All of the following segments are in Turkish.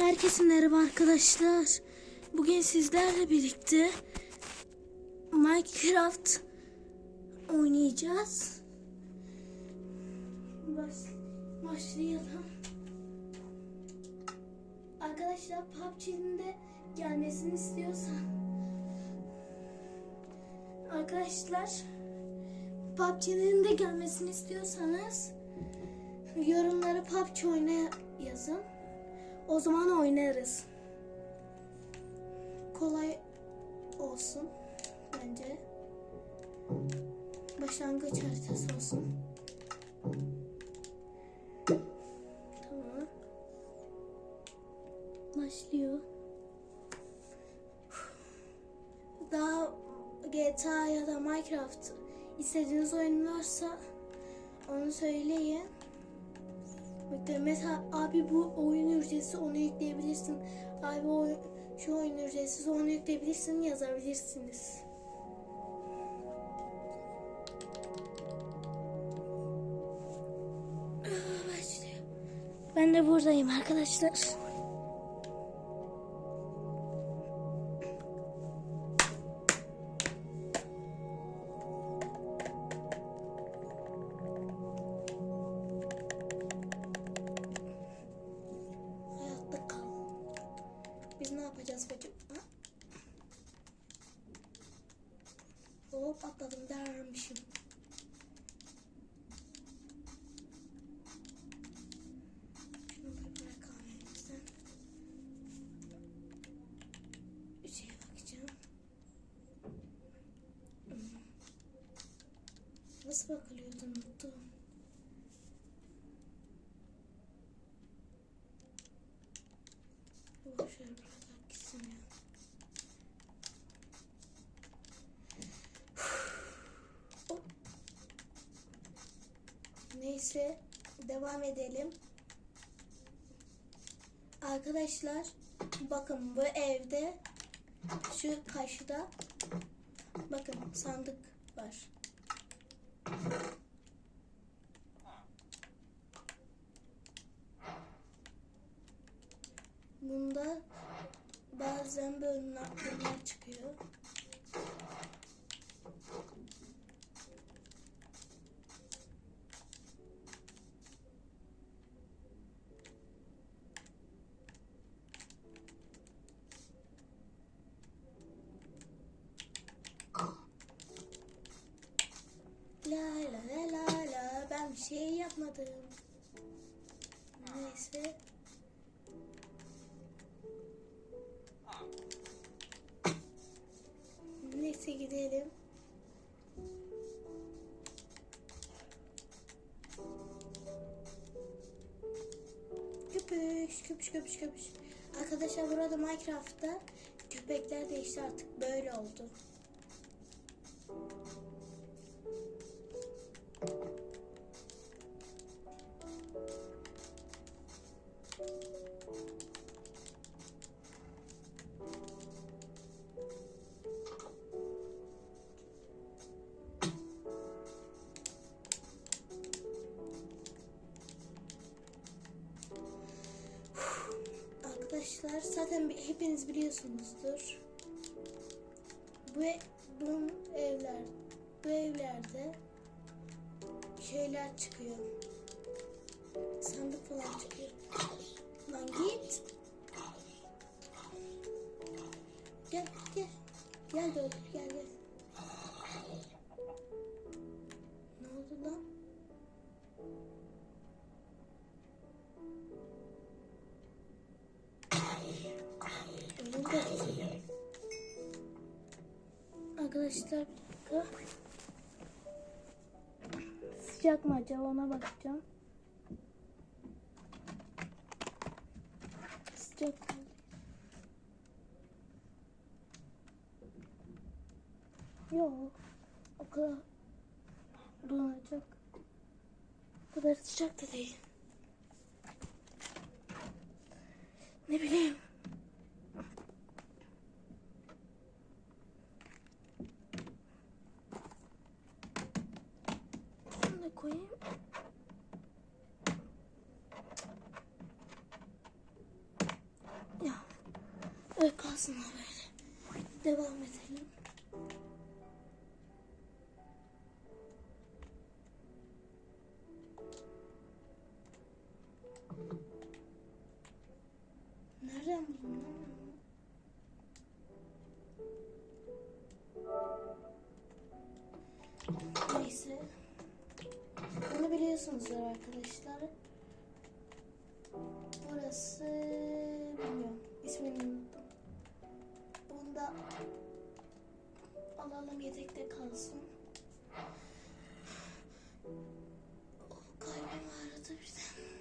Herkese merhaba arkadaşlar. Bugün sizlerle birlikte Minecraft oynayacağız. Baş, başlayalım. Arkadaşlar PUBG'nin de gelmesini istiyorsan Arkadaşlar PUBG'nin de gelmesini istiyorsanız yorumlara PUBG oyna yazın. O zaman oynarız. Kolay olsun bence. Başlangıç haritası olsun. Tamam. Başlıyor. Daha GTA ya da Minecraft istediğiniz oyun varsa onu söyleyin. Bakın mesela abi bu oyun ücretsiz onu yükleyebilirsin. Abi o şu oyun ücretsiz onu yükleyebilirsin yazabilirsiniz. Ben de buradayım arkadaşlar. Bir şeye bakacağım. Hmm. Nasıl bakılıyordu? Unuttum. Boş ver gitsin ya. Neyse devam edelim. Arkadaşlar bakın bu evde şu karşıda bakın sandık var. Bunda bazen bölümler, bölümler çıkıyor. La la la la ben bir şey yapmadım. Neyse. Neyse gidelim. Köpüş, köpüş, köpüş, köpüş. Arkadaşlar burada Minecraft'ta köpekler değişti artık böyle oldu. Arkadaşlar zaten hepiniz biliyorsunuzdur. Bu e- bu evler bu evlerde şeyler çıkıyor. Sandık falan çıkıyor. Lan git. Gel gel. Gel de gel gel. Arkadaşlar. Sıcak mı acaba ona bakacağım. Sıcak? Yok. O kadar donacak. O kadar sıcak da değil. Ne bileyim. Koyayım. Öyle kalsın ha böyle. Devam edelim. Nereden buldun lan? Neyse. Bunu biliyorsunuzdur arkadaşlar. Burası bilmiyorum. İsmini unuttum. Bunu da alalım yedekte kalsın. Oh, kalbim ağrıdı birden.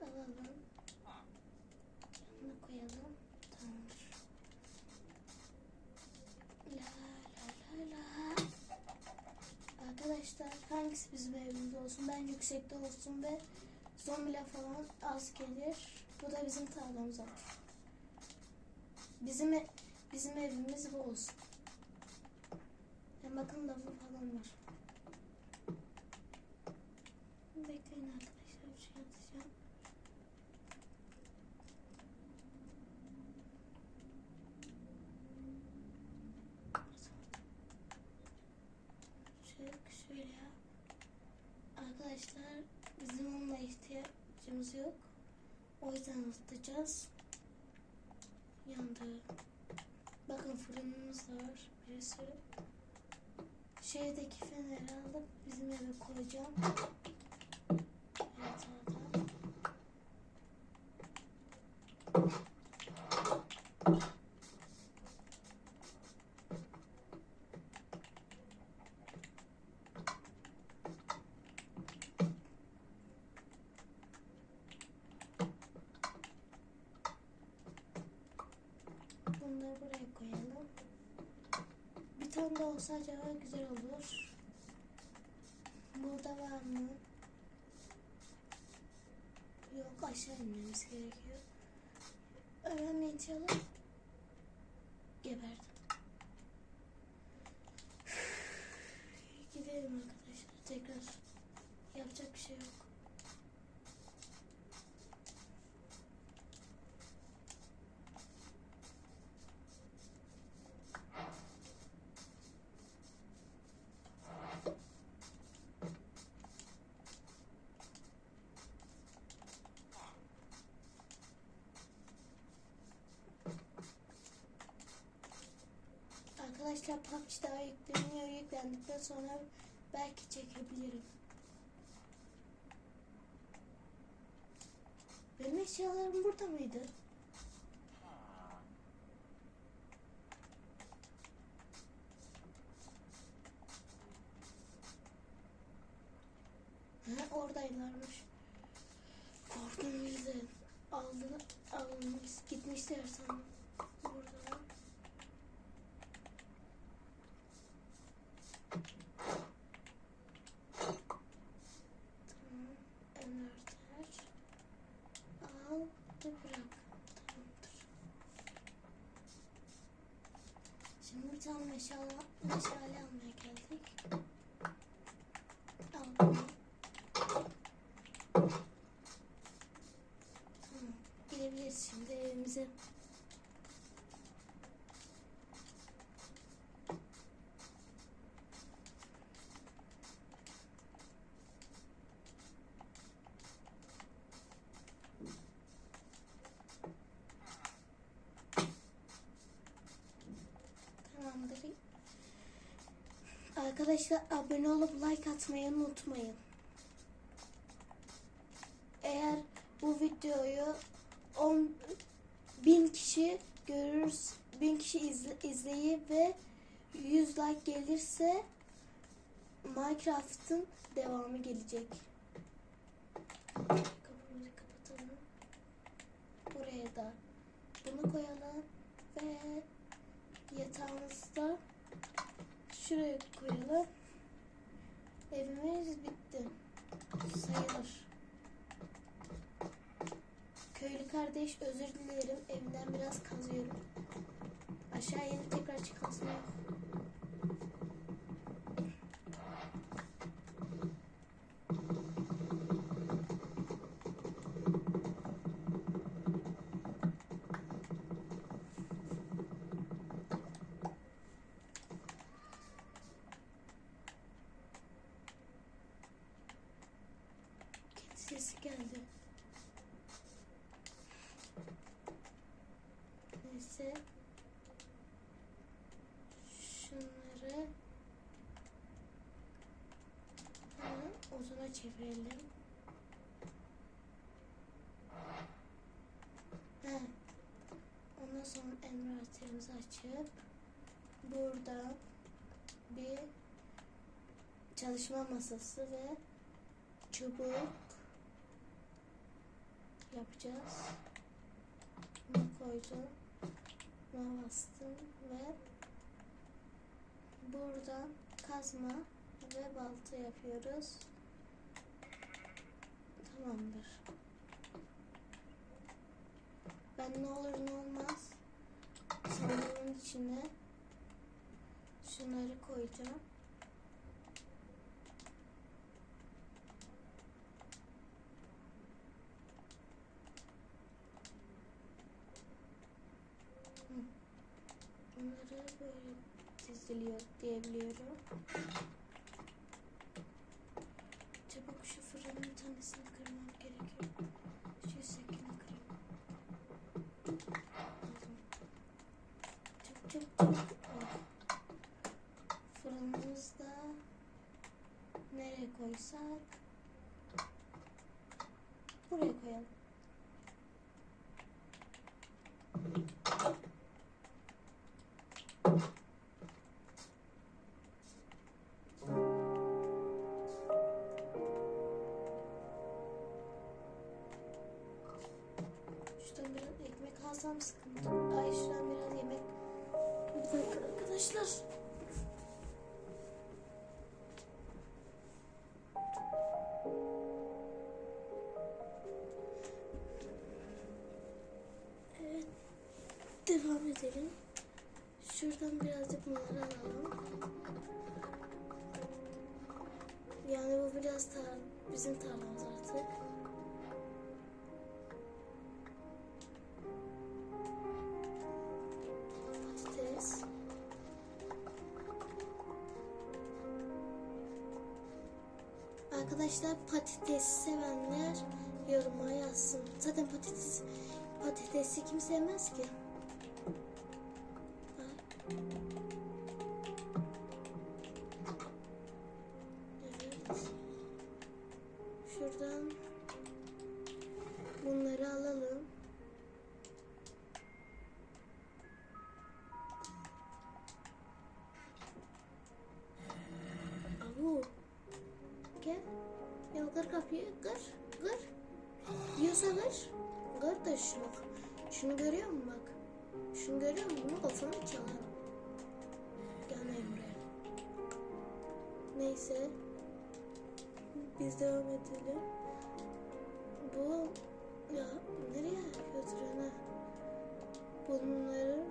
Da alalım. Yanına koyalım. Tamamdır. La la la la. Arkadaşlar hangisi bizim evimizde olsun? Ben yüksekte olsun ve zombiler falan az gelir. Bu da bizim tarlamız olur. Bizim e- bizim evimiz bu olsun. Hem bakın lavı falan var. Bekleyin arkadaşlar bir şey atacağım. Şöyle, şöyle ya. Arkadaşlar bizim onunla ihtiyacımız yok. O yüzden ısıtacağız. Yandı. Bakın fırınımız var. Bir sürü. Şehirdeki feneri alıp bizim eve koyacağım. Evet orada. Bunları buraya koyalım. De olsa acaba güzel olur. Burada var mı? Yok aşağı inmemiz gerekiyor. Öğrenmeyince alalım. Geberdim. Gidelim arkadaşlar tekrar. Yapacak bir şey yok. Arkadaşlar PUBG daha yükleniyor. Yüklendikten sonra belki çekebilirim. Benim eşyalarım burada mıydı? Ha, oradaylarmış. Korktum birden. Aldı, almış, gitmişler sandım. Burada. Tamam. Enverter. Al ve bırak. Tamamdır. Şimdi bir tane meşale, meşale almaya geldik. Al bunu. Tamam. Gidebiliriz şimdi evimize. Tamamdır. Arkadaşlar abone olup like atmayı unutmayın. Eğer bu videoyu 10 bin kişi görür, bin kişi izle, izleyip ve 100 like gelirse Minecraft'ın devamı gelecek. Kapımızı kapatalım. Buraya da bunu koyalım ve yatağımızı da şuraya koyalım. Evimiz bitti. Sayılır. Köylü kardeş özür dilerim. Evimden biraz kazıyorum. Aşağıya inip tekrar çıkacağım. İse şunları uzuna çevirelim. He. Ondan sonra envanterimizi açıp burada bir çalışma masası ve çubuk yapacağız. Bunu koydum. Buna bastım ve buradan kazma ve balta yapıyoruz. Tamamdır. Ben ne olur ne olmaz sandığımın içine şunları koyacağım. से ले टेब ले रहे हो? Alsam sıkıntı. Ay şuradan biraz yemek. Bir dakika arkadaşlar. Evet. Devam edelim. Şuradan birazcık bunları alalım. Yani bu biraz tar bizim tarlamız artık. Arkadaşlar patates sevenler yoruma yazsın. Zaten patates patatesi kim sevmez ki? Da şunu. Görüyor musun bak? Şunu görüyor musun? Bunu kafana çalarım. Gelmeyin buraya. Neyse. Biz devam edelim. Bu ya nereye ha? Bunları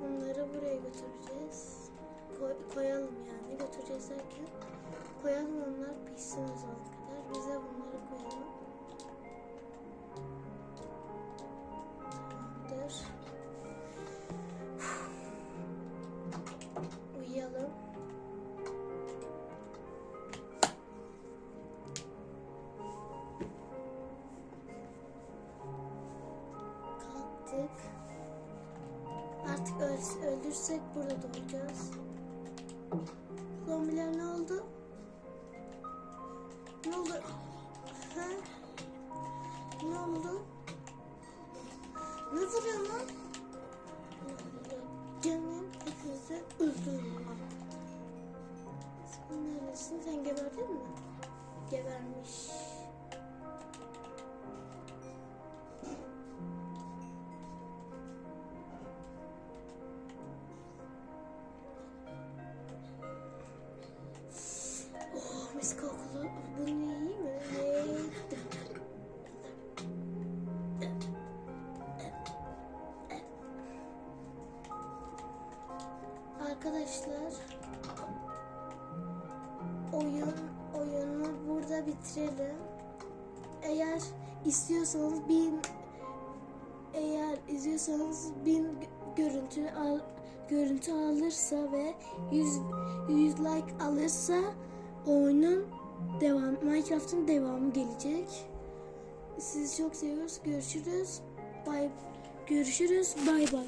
bunları buraya götüreceğiz. Koy- koyalım yani götüreceğiz derken koyalım onlar pişsin o zaman kadar. Biz de bunları koyalım. Öldürsek burada doğacağız. Zombiler ne oldu? Ne oldu? Ha? Ne oldu? Ne vuruyor lan? Canım hepinizi öldürürüm. Sen neredesin? Sen geberdin mi? Gebermiş. Arkadaşlar oyun oyunu burada bitirelim. Eğer istiyorsanız bin eğer izliyorsanız bin gö- görüntü al, görüntü alırsa ve 100 100 like alırsa oyunun devam Minecraft'ın devamı gelecek. Sizi çok seviyoruz. Görüşürüz. Bye Görüşürüz. Bay bay.